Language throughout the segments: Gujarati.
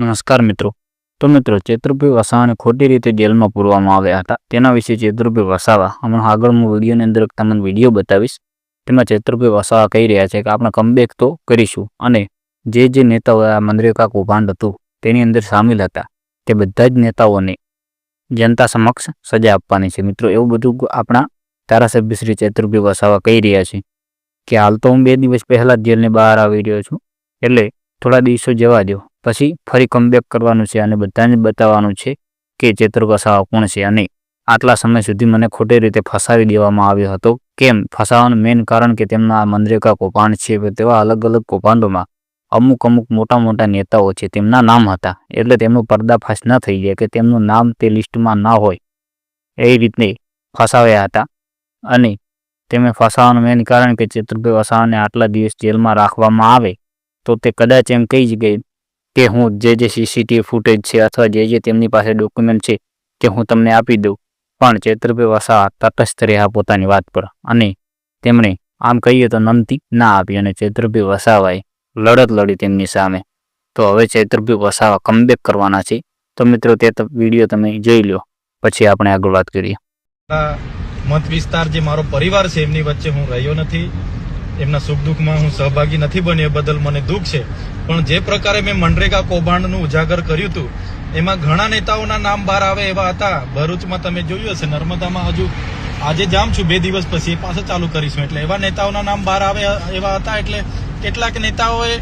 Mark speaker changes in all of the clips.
Speaker 1: નમસ્કાર મિત્રો. તો મિત્રો ચેતુરભાઈ વસાવાને ખોટી રીતે જેલમાં પૂરવામાં આવ્યા હતા. તેના વિશે ચેતુર્ભી વસાવા. હમણાં આગળ હું વિડીયોની અંદર તમને વીડિયો બતાવીશ. તેમાં ચેતુરભાઈ વસાવા કહી રહ્યા છે કે આપણે કમબેક તો કરીશું અને જે જે નેતાઓ આ મનરેગા કૌભાંડ હતું, તેની અંદર સામેલ હતા. તે બધા જ નેતાઓને જનતા સમક્ષ સજા આપવાની છે. મિત્રો, એવું બધું આપણા ધારાસભ્ય શ્રી ચેતુરભાઈ વસાવા કહી રહ્યા છે કે હાલ તો હું બે દિવસ પહેલાં જ જેલની બહાર આવી રહ્યો છું. એટલે થોડા દિવસો જવા દો પછી ફરી કમબેક કરવાનું છે અને બધાને બતાવવાનું છે કે ચેતર વસાવા કોણ છે અને આટલા સમય સુધી મને ખોટી રીતે ફસાવી દેવામાં આવ્યો હતો. કેમ? ફસાવાનું મેઇન કારણ કે તેમના મનરેગા કૌભાંડ છે તેવા અલગ અલગ કૌભાંડોમાં અમુક અમુક મોટા મોટા નેતાઓ છે, તેમના નામ હતા. એટલે તેમનું પર્દાફાશ ન થઈ જાય કે તેમનું નામ તે લિસ્ટમાં ના હોય. એ રીતે ફસાવ્યા હતા અને તેમને ફસાવાનું મેઇન કારણ કે ચેતુરભાઈ વસાવાને આટલા દિવસ જેલમાં રાખવામાં આવે તો તે કદાચ એમ કહી જ ગઈ કે હું જે જે સીસીટીવી ફૂટેજ છે અથવા જે જે તેમની પાસે ડોક્યુમેન્ટ છે તે હું તમને આપી દઉં. પણ ચેતરભાઈ વસાવા તટસ્થ રહ્યા પોતાની વાત પર. અને તેમણે આમ કહીએ તો નમતી ના આપી અને ચેતરભાઈ વસાવાએ લડત લડી તેમની સામે. તો હવે ચેતરભાઈ વસાવા કમબેક કરવાના છે. તો મિત્રો તે વીડિયો તમે જોઈ લો. પછી આપણે આગળ વાત કરીએ.
Speaker 2: મત વિસ્તાર જે મારો પરિવાર છે એમની વચ્ચે હું રહ્યો નથી. એમના સુખ દુઃખમાં હું સહભાગી નથી બન્યો એ બદલ મને દુઃખ છે. પણ જે પ્રકારે મેં મનરેગા કૌભાંડનું ઉજાગર કર્યું હતું, એમાં ઘણા નેતાઓના નામ બહાર આવે એવા હતા. ભરૂચમાં તમે જોયું હશે, નર્મદામાં હજુ આજે જામ છું, બે દિવસ પછી એ પાછો ચાલુ કરીશું. એટલે એવા નેતાઓના નામ બહાર આવે એવા હતા, એટલે કેટલાક નેતાઓએ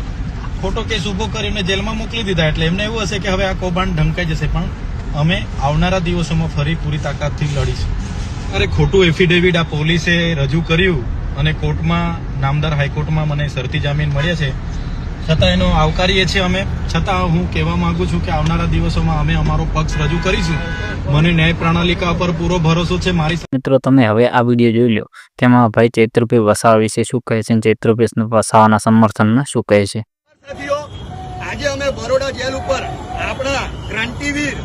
Speaker 2: ખોટો કેસ ઊભો કરીને જેલમાં મોકલી દીધા. એટલે એમને એવું હશે કે હવે આ કૌભાંડ ઢંકાઈ જશે. પણ અમે આવનારા દિવસોમાં ફરી પૂરી તાકાતથી લડીશું. અરે ખોટું એફિડેવિટ આ પોલીસે રજૂ કર્યું અને કોર્ટમાં નામદાર હાઈકોર્ટમાં મને શરતી જામીન મળ્યા છે. છતાં એનો આવકારીએ છીએ અમે. છતાં હું કહેવા માંગુ છું કે આવનારા દિવસોમાં અમે અમારો પક્ષ રજૂ કરીશું. મને ન્યાય પ્રણાલિકા પર પૂરો ભરોસો છે મારી
Speaker 1: મિત્રો તમે હવે આ વીડિયો જોઈ લો. તેમાં ભાઈ ચૈત્રભાઈ વસાવા વિશે શું કહે છે ચૈત્રભાઈ વસાવાના સમર્થનમાં શું કહે છે?
Speaker 3: આજે અમે બરોડા જેલ ઉપર આપણા ક્રાંતિવીર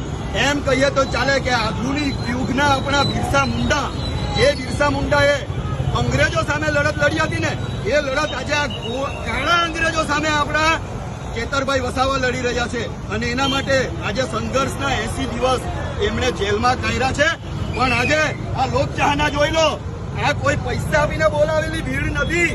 Speaker 3: એમ કહીએ તો ચાલે કે આધુનિક યુગના આપણા બિરસા મુંડા જે બિરસા મુંડાએ અંગ્રેજો સામે લડત લડી હતી ને, એ લડત આજે આ કાળા અંગ્રેજો સામે આપણા કેતરભાઈ વસાવા લડી રહ્યા છે. અને એના માટે આજે સંઘર્ષના એસી દિવસ એમણે જેલમાં કર્યા છે. પણ આજે આ લોકચાહના જોઈ લો, આ કોઈ પૈસા આપીને બોલાવેલી ભીડ નથી.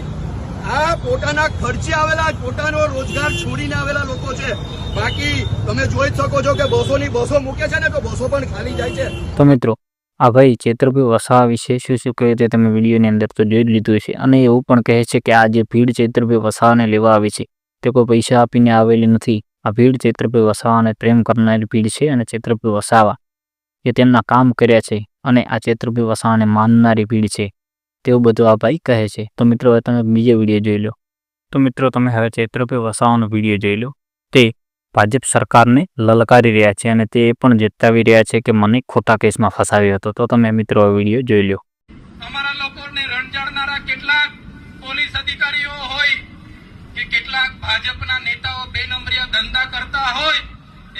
Speaker 3: આ પોતાના ખર્ચે આવેલા, પોતાનો રોજગાર છોડીને આવેલા લોકો છે. બાકી તમે જોઈ શકો છો કે બસો ની બસો મૂકે છે ને, તો બસો પણ ખાલી જાય છે.
Speaker 1: તો મિત્રો આ ભાઈ ચેતરભાઈ વસાવા વિશે શું શું કહે તે તમે વિડીયોની અંદર તો જોઈ જ લીધું છે અને એવું પણ કહે છે કે આ જે ભીડ ચેતરભાઈ વસાવાને લેવા આવી છે, તે કોઈ પૈસા આપીને આવેલી નથી. આ ભીડ ચેતરભાઈ વસાવાને પ્રેમ કરનારી ભીડ છે અને ચેતરભાઈ વસાવા એ તેમના કામ કર્યા છે અને આ ચેતરભાઈ વસાવાને માનનારી ભીડ છે. તેવું બધું આ ભાઈ કહે છે. તો મિત્રો હવે તમે બીજો વીડિયો જોઈ લો. તો મિત્રો તમે હવે ચેતરભાઈ વસાવાનો વીડિયો જોઈ લો. તે ભાજપ સરકારને લલકારી રહ્યા છે અને તે પણ જતાવી રહ્યા છે કે મને ખોટા કેસમાં ફસાવ્યો હતો. તો તમે મિત્રો વીડિયો જોઈ લો
Speaker 2: અમારા લોકોને રણજાડનારા કેટલાક પોલીસ અધિકારીઓ હોય કે કેટલાક ભાજપના નેતાઓ બે નંબરિયા ધંધા કરતા હોય,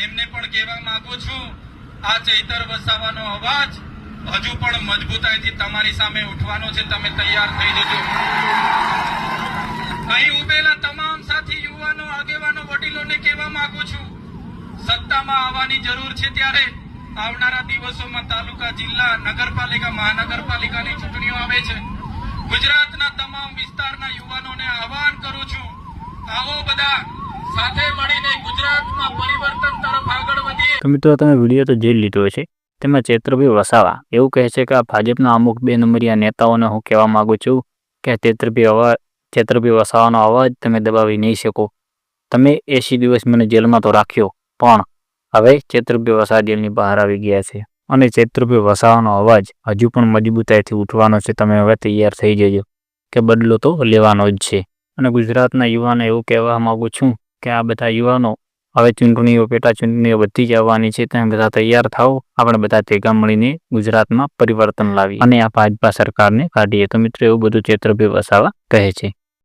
Speaker 2: એમને પણ કહેવા માંગુ છું, આ ચૈતર વસાવાનો અવાજ હજુ પણ મજબૂતાઈથી તમારી સામે ઉઠવાનો છે. તમે તૈયાર થઈ જજો. માંગુ છું. સત્તામાં આવવાની જરૂર છે ત્યારે આવનારા દિવસોમાં તાલુકા, જિલ્લા, નગરપાલિકા, મહાનગરપાલિકાની ચૂંટણીઓ આવે છે. ગુજરાતના તમામ વિસ્તારના યુવાનોને આહવાન કરું છું. આવો બધા સાથે મળીને ગુજરાતમાં પરિવર્તન તરફ આગળ વધીએ.
Speaker 1: તો મિત્રો, તમે વીડિયો તો જોઈ લીધો છે તેમાં ચેત્રભાઈ વસાવા એવું કહે છે કે આ ભાજપના અમુક બે નંબરિયા નેતાઓને હું કહેવા માંગુ છું કે ચેત્રભાઈ અવાજ ચેત્રભાઈ વસાવાનો અવાજ તમે દબાવી નહીં શકો. તમે એસી દિવસ મને જેલમાં તો રાખ્યો, પણ હવે ચેત્રભ્ય વસા જેલની બહાર આવી ગયા છે. અને ચૈત્રભાઈ વસાવાનો અવાજ હજુ પણ મજબૂતાઈથી ઉઠવાનો છે. તમે હવે તૈયાર થઈ જજો કે બદલો તો લેવાનો જ છે. અને ગુજરાતના યુવાને એવું કહેવા માગું છું કે આ બધા યુવાનો હવે ચૂંટણીઓ પેટા ચૂંટણીઓ બધી જ આવવાની છે. તમે બધા તૈયાર થાઓ. આપણે બધા ભેગા મળીને ગુજરાતમાં પરિવર્તન લાવીએ. અને આ ભાજપા સરકારને કાઢીએ. તો મિત્રો, એવું બધું ચેત્રભાઈ વસાવા કહે છે.